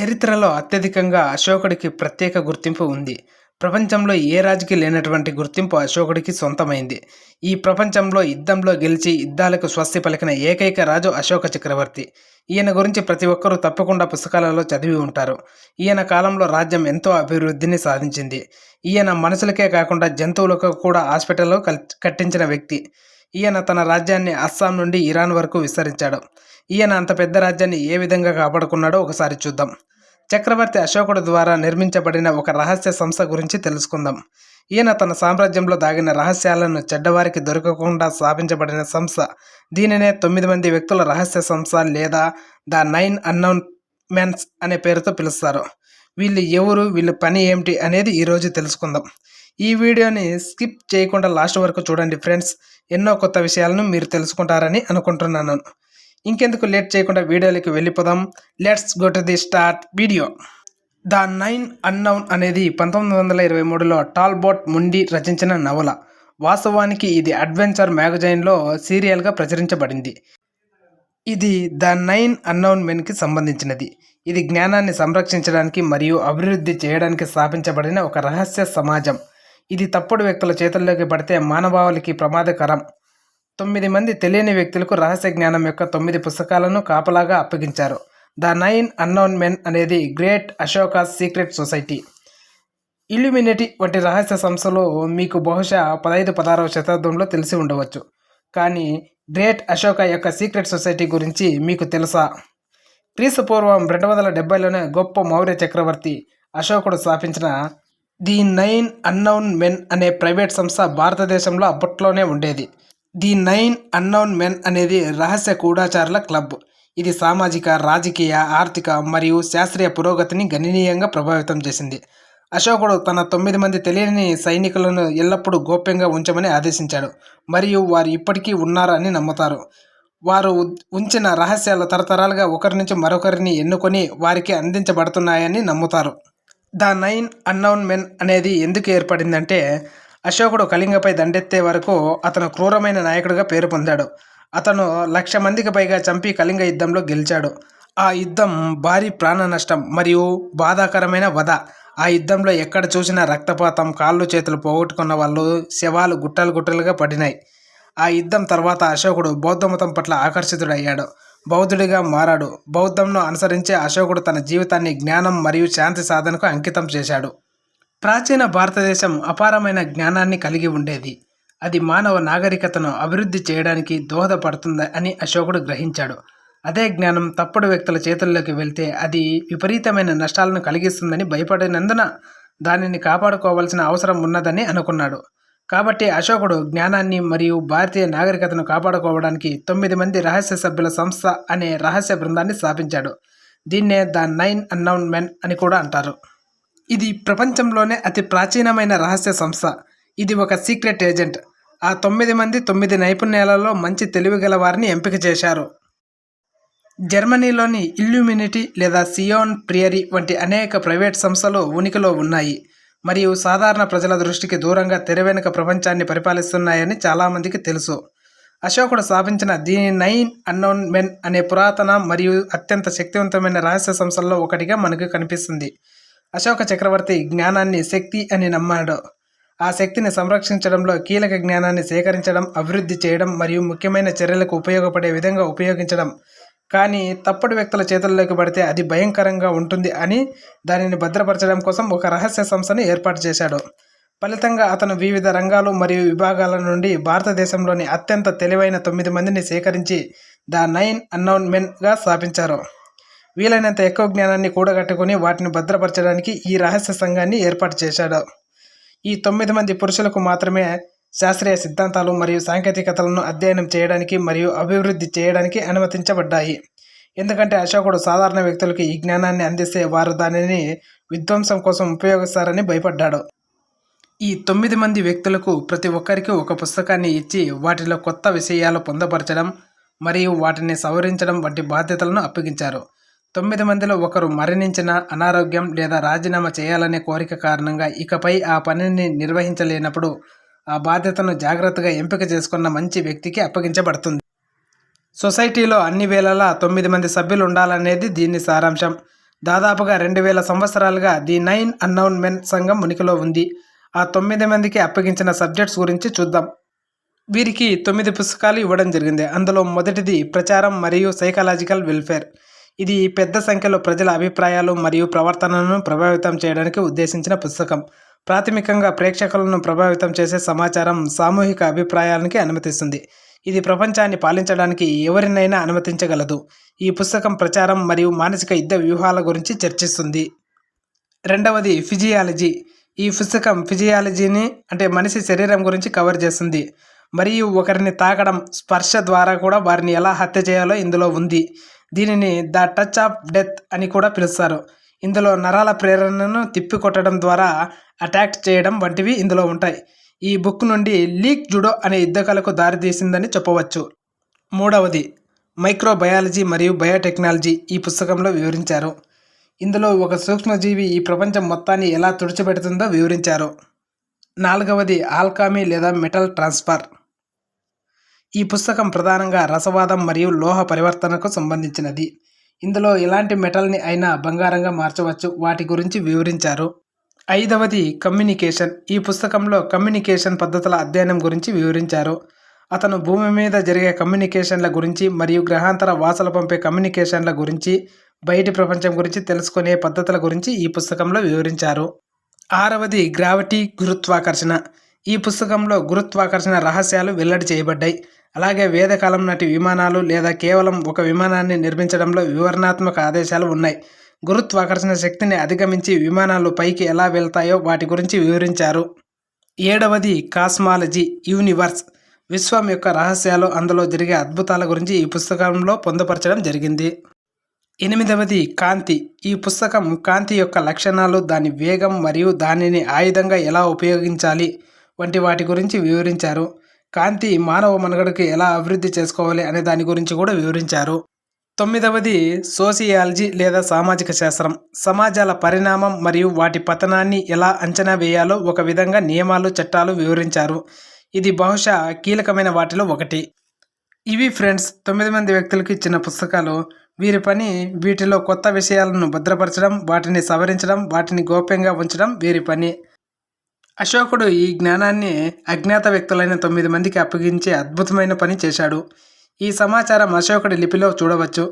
చరిత్రలో అత్యధికంగా అశోకుడికి ప్రత్యేక గుర్తింపు ఉంది. ప్రపంచంలో ఏ రాజుకి లేనటువంటి గుర్తింపు అశోకుడికి సొంతమైంది. ఈ ప్రపంచంలో యుద్ధంలో గెలిచి యుద్ధాలకు స్వస్తి పలికిన ఏకైక రాజు అశోక చక్రవర్తి. ఈయన గురించి ప్రతి ఒక్కరూ తప్పకుండా పుస్తకాలలో చదివి ఉంటారు. ఈయన కాలంలో రాజ్యం ఎంతో అభివృద్ధిని సాధించింది. ఈయన మనుషులకే కాకుండా జంతువులకు కూడా హాస్పిటల్లో కల్- కట్టించిన వ్యక్తి. ఈయన తన రాజ్యాన్ని అస్సాం నుండి ఇరాన్ వరకు విస్తరించాడు. ఈయన అంత పెద్ద రాజ్యాన్ని ఏ విధంగా కాపాడుకున్నాడో ఒకసారి చూద్దాం. చక్రవర్తి అశోకుడు ద్వారా నిర్మించబడిన ఒక రహస్య సంస్థ గురించి తెలుసుకుందాం. ఈయన తన సామ్రాజ్యంలో దాగిన రహస్యాలను చెడ్డవారికి దొరకకుండా స్థాపించబడిన సంస్థ. దీనినే తొమ్మిది మంది వ్యక్తుల రహస్య సంస్థ లేదా ద నైన్ అన్నౌన్ మ్యాన్స్ అనే పేరుతో పిలుస్తారు. వీళ్ళు ఎవరు వీళ్ళ పని ఏమిటి అనేది ఈరోజు తెలుసుకుందాం. ఈ వీడియోని స్కిప్ చేయకుండా లాస్ట్ వరకు చూడండి ఫ్రెండ్స్. ఎన్నో కొత్త విషయాలను మీరు తెలుసుకుంటారని అనుకుంటున్నాను. ఇంకెందుకు లేట్ చేయకుండా వీడియోలోకి వెళ్ళిపోదాం. Let's go to the start video the nine unknown అనేది పంతొమ్మిది వందల ఇరవై మూడులో టాల్బోట్ ముండి రచించిన నవల. వాస్తవానికి ఇది అడ్వెంచర్ మ్యాగజైన్లో సీరియల్గా ప్రచురించబడింది. ఇది ద నైన్ అన్నౌన్ మెన్కి సంబంధించినది. ఇది జ్ఞానాన్ని సంరక్షించడానికి మరియు అభివృద్ధి చేయడానికి స్థాపించబడిన ఒక రహస్య సమాజం. ఇది తప్పుడు వ్యక్తుల చేతుల్లోకి పడితే మానవాళికి ప్రమాదకరం. తొమ్మిది మంది తెలియని వ్యక్తులకు రహస్య జ్ఞానం యొక్క తొమ్మిది పుస్తకాలను కాపలాగా అప్పగించారు. ద నైన్ అన్నోన్ మెన్ అనేది great Ashoka secret society. Illuminati వంటి రహస్య సంస్థలు మీకు బహుశా పదహైదు పదహారవ శతాబ్దంలో తెలిసి ఉండవచ్చు. కానీ గ్రేట్ అశోక యొక్క సీక్రెట్ సొసైటీ గురించి మీకు తెలుసా? క్రీస్తు పూర్వం రెండు వందల డెబ్బైలోనే గొప్ప మౌర్య చక్రవర్తి అశోకుడు స్థాపించిన ది నైన్ అన్నౌన్ మెన్ అనే ప్రైవేట్ సంస్థ భారతదేశంలో అప్పట్లోనే ఉండేది. ది నైన్ అన్నౌన్ మెన్ అనేది రహస్య కూడాచారుల క్లబ్. ఇది సామాజిక రాజకీయ ఆర్థిక మరియు శాస్త్రీయ పురోగతిని గణనీయంగా ప్రభావితం చేసింది. అశోకుడు తన తొమ్మిది మంది తెలియని సైనికులను ఎల్లప్పుడూ గోప్యంగా ఉంచమని ఆదేశించాడు. మరియు వారు ఇప్పటికీ ఉన్నారని నమ్ముతారు. వారు ఉంచిన రహస్యాలు తరతరాలుగా ఒకరి నుంచి మరొకరిని ఎన్నుకొని వారికి అందించబడుతున్నాయని నమ్ముతారు. ద నైన్ అన్నౌన్ మెన్ అనేది ఎందుకు ఏర్పడిందంటే అశోకుడు కళింగపై దండెత్తే వరకు అతను క్రూరమైన నాయకుడిగా పేరు పొందాడు. అతను లక్ష మందికి పైగా చంపి కళింగ యుద్ధంలో గెలిచాడు. ఆ యుద్ధం భారీ ప్రాణ నష్టం మరియు బాధాకరమైన వధ. ఆ యుద్ధంలో ఎక్కడ చూసినా రక్తపాతం కాళ్ళు చేతులు పోగొట్టుకున్న వాళ్ళు శవాలు గుట్టలు గుట్టలుగా పడినాయి. ఆ యుద్ధం తర్వాత అశోకుడు బౌద్ధ మతం పట్ల ఆకర్షితుడయ్యాడు. బౌద్ధుడిగా మారాడు. బౌద్ధంను అనుసరించే అశోకుడు తన జీవితాన్ని జ్ఞానం మరియు శాంతి సాధనకు అంకితం చేశాడు. ప్రాచీన భారతదేశం అపారమైన జ్ఞానాన్ని కలిగి ఉండేది. అది మానవ నాగరికతను అభివృద్ధి చేయడానికి దోహదపడుతుంది అని అశోకుడు గ్రహించాడు. అదే జ్ఞానం తప్పుడు వ్యక్తుల చేతుల్లోకి వెళ్తే అది విపరీతమైన నష్టాలను కలిగిస్తుందని భయపడినందున దానిని కాపాడుకోవాల్సిన అవసరం ఉన్నదని అనుకున్నాడు. కాబట్టి అశోకుడు జ్ఞానాన్ని మరియు భారతీయ నాగరికతను కాపాడుకోవడానికి తొమ్మిది మంది రహస్య సభ్యుల సంస్థ అనే రహస్య బృందాన్ని స్థాపించాడు. దీన్నే ద నైన్ అన్నౌన్ మెన్ అని కూడా అంటారు. ఇది ప్రపంచంలోనే అతి ప్రాచీనమైన రహస్య సంస్థ. ఇది ఒక సీక్రెట్ ఏజెంట్. ఆ తొమ్మిది మంది తొమ్మిది నైపుణ్యాలలో మంచి తెలివిగల వారిని ఎంపిక చేశారు. జర్మనీలోని ఇల్యూమినిటీ లేదా సియోన్ ప్రియరీ వంటి అనేక ప్రైవేట్ సంస్థలు ఉనికిలో ఉన్నాయి. మరియు సాధారణ ప్రజల దృష్టికి దూరంగా తెరవెనుక ప్రపంచాన్ని పరిపాలిస్తున్నాయని చాలామందికి తెలుసు. అశోకుడు స్థాపించిన ది నైన్ అన్నోన్ మెన్ అనే పురాతన మరియు అత్యంత శక్తివంతమైన రహస్య సంస్థల్లో ఒకటిగా మనకు కనిపిస్తుంది. అశోక చక్రవర్తి జ్ఞానాన్ని శక్తి అని నమ్మాడు. ఆ శక్తిని సంరక్షించడంలో కీలక జ్ఞానాన్ని సేకరించడం అభివృద్ధి చేయడం మరియు ముఖ్యమైన చర్యలకు ఉపయోగపడే విధంగా ఉపయోగించడం కానీ తప్పుడు వ్యక్తుల చేతుల్లోకి పడితే అది భయంకరంగా ఉంటుంది అని దానిని భద్రపరచడం కోసం ఒక రహస్య సంస్థను ఏర్పాటు చేశాడు. ఫలితంగా అతను వివిధ రంగాలు మరియు విభాగాల నుండి భారతదేశంలోని అత్యంత తెలివైన తొమ్మిది మందిని సేకరించి ద నైన్ అన్నౌన్ మెన్గా స్థాపించారు. వీలైనంత ఎక్కువ జ్ఞానాన్ని కూడగట్టుకుని వాటిని భద్రపరచడానికి ఈ రహస్య సంఘాన్ని ఏర్పాటు చేశాడు. ఈ తొమ్మిది మంది పురుషులకు మాత్రమే శాస్త్రీయ సిద్ధాంతాలు మరియు సాంకేతికతలను అధ్యయనం చేయడానికి మరియు అభివృద్ధి చేయడానికి అనుమతించబడ్డాయి. ఎందుకంటే అశోకుడు సాధారణ వ్యక్తులకు ఈ జ్ఞానాన్ని అందిస్తే వారు దానిని విధ్వంసం కోసం ఉపయోగిస్తారని భయపడ్డాడు. ఈ తొమ్మిది మంది వ్యక్తులకు ప్రతి ఒక్కరికి ఒక పుస్తకాన్ని ఇచ్చి వాటిలో కొత్త విషయాలు పొందపరచడం మరియు వాటిని సవరించడం వంటి బాధ్యతలను అప్పగించారు. తొమ్మిది మందిలో ఒకరు మరణించిన అనారోగ్యం లేదా రాజీనామా చేయాలనే కోరిక కారణంగా ఇకపై ఆ పనిని నిర్వహించలేనప్పుడు ఆ బాధ్యతను జాగ్రత్తగా ఎంపిక చేసుకున్న మంచి వ్యక్తికి అప్పగించబడుతుంది. సొసైటీలో అన్ని వేళలా తొమ్మిది మంది సభ్యులు ఉండాలనేది దీని సారాంశం. దాదాపుగా రెండు వేల సంవత్సరాలుగా ది నైన్ అన్నౌన్ మెన్ సంఘం ఉనికిలో ఉంది. ఆ తొమ్మిది మందికి అప్పగించిన సబ్జెక్ట్స్ గురించి చూద్దాం. వీరికి తొమ్మిది పుస్తకాలు ఇవ్వడం జరిగింది. అందులో మొదటిది ప్రచారం మరియు సైకలాజికల్ వెల్ఫేర్. ఇది పెద్ద సంఖ్యలో ప్రజల అభిప్రాయాలు మరియు ప్రవర్తనను ప్రభావితం చేయడానికి ఉద్దేశించిన పుస్తకం. ప్రాథమికంగా ప్రేక్షకులను ప్రభావితం చేసే సమాచారం సామూహిక అభిప్రాయానికి అనుమతిస్తుంది. ఇది ప్రపంచాన్ని పాలించడానికి ఎవరినైనా అనుమతించగలదు. ఈ పుస్తకం ప్రచారం మరియు మానసిక యుద్ధ వ్యూహాల గురించి చర్చిస్తుంది. రెండవది ఫిజియాలజీ. ఈ పుస్తకం ఫిజియాలజీని అంటే మనిషి శరీరం గురించి కవర్ చేస్తుంది. మరియు ఒకరిని తాకడం స్పర్శ ద్వారా కూడా వారిని ఎలా హత్య చేయాలో ఇందులో ఉంది. దీనిని ద టచ్ ఆఫ్ డెత్ అని కూడా పిలుస్తారు. ఇందులో నరాల ప్రేరణను తిప్పికొట్టడం ద్వారా అటాక్ చేయడం వంటివి ఇందులో ఉంటాయి. ఈ బుక్ నుండి లీక్ జుడో అనే యుద్ధకళకు దారితీసిందని చెప్పవచ్చు. మూడవది మైక్రోబయాలజీ మరియు బయోటెక్నాలజీ ఈ పుస్తకంలో వివరించారు. ఇందులో ఒక సూక్ష్మజీవి ఈ ప్రపంచం మొత్తాన్ని ఎలా తుడిచిపెడుతుందో వివరించారు. నాలుగవది ఆల్కామీ లేదా మెటల్ ట్రాన్స్ఫర్. ఈ పుస్తకం ప్రధానంగా రసవాదం మరియు లోహ పరివర్తనకు సంబంధించినది. ఇందులో ఎలాంటి మెటల్ని అయినా బంగారంగా మార్చవచ్చు వాటి గురించి వివరించారు. ఐదవది కమ్యూనికేషన్. ఈ పుస్తకంలో కమ్యూనికేషన్ పద్ధతుల అధ్యయనం గురించి వివరించారు. అతను భూమి మీద జరిగే కమ్యూనికేషన్ల గురించి మరియు గ్రహాంతర వాసలు పంపే కమ్యూనికేషన్ల గురించి బయటి ప్రపంచం గురించి తెలుసుకునే పద్ధతుల గురించి ఈ పుస్తకంలో వివరించారు. ఆరవది గ్రావిటీ గురుత్వాకర్షణ. ఈ పుస్తకంలో గురుత్వాకర్షణ రహస్యాలు వెల్లడి చేయబడ్డాయి. అలాగే వేదకాలం నాటి విమానాలు లేదా కేవలం ఒక విమానాన్ని నిర్మించడంలో వివరణాత్మక ఆదేశాలు ఉన్నాయి. గురుత్వాకర్షణ శక్తిని అధిగమించి విమానాలు పైకి ఎలా వెళ్తాయో వాటి గురించి వివరించారు. ఏడవది కాస్మాలజీ యూనివర్స్. విశ్వం యొక్క రహస్యాలు అందులో జరిగే అద్భుతాల గురించి ఈ పుస్తకంలో పొందుపరచడం జరిగింది. ఎనిమిదవది కాంతి. ఈ పుస్తకం కాంతి యొక్క లక్షణాలు దాని వేగం మరియు దానిని ఆయుధంగా ఎలా ఉపయోగించాలి వంటి వాటి గురించి వివరించారు. కాంతి మానవ మనుగడకు ఎలా అభివృద్ధి చేసుకోవాలి అనే దాని గురించి కూడా వివరించారు. తొమ్మిదవది సోసియాలజీ లేదా సామాజిక శాస్త్రం. సమాజాల పరిణామం మరియు వాటి పతనాన్ని ఎలా అంచనా వేయాలో ఒక విధంగా నియమాలు చట్టాలు వివరించారు. ఇది బహుశా కీలకమైన వాటిలో ఒకటి. ఇవి ఫ్రెండ్స్ తొమ్మిది మంది వ్యక్తులకు ఇచ్చిన పుస్తకాలు. వీరి పని వీటిలో కొత్త విషయాలను భద్రపరచడం వాటిని సవరించడం వాటిని గోప్యంగా ఉంచడం వీరి పని. అశోకుడు ఈ జ్ఞానాన్ని అజ్ఞాత వ్యక్తులైన తొమ్మిది మందికి అప్పగించే అద్భుతమైన పని చేశాడు. ఈ సమాచారం అశోకుడి లిపిలో చూడవచ్చు.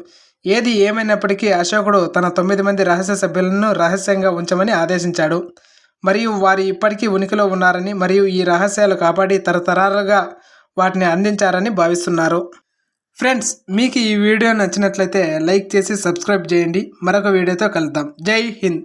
ఏది ఏమైనప్పటికీ అశోకుడు తన తొమ్మిది మంది రహస్య సభ్యులను రహస్యంగా ఉంచమని ఆదేశించాడు. మరియు వారు ఇప్పటికీ ఉనికిలో ఉన్నారని మరియు ఈ రహస్యాలు కాపాడి తరతరాలుగా వాటిని అందించారని భావిస్తున్నారు. ఫ్రెండ్స్ మీకు ఈ వీడియో నచ్చినట్లయితే లైక్ చేసి సబ్స్క్రైబ్ చేయండి. మరొక వీడియోతో కలుద్దాం. జై హింద్!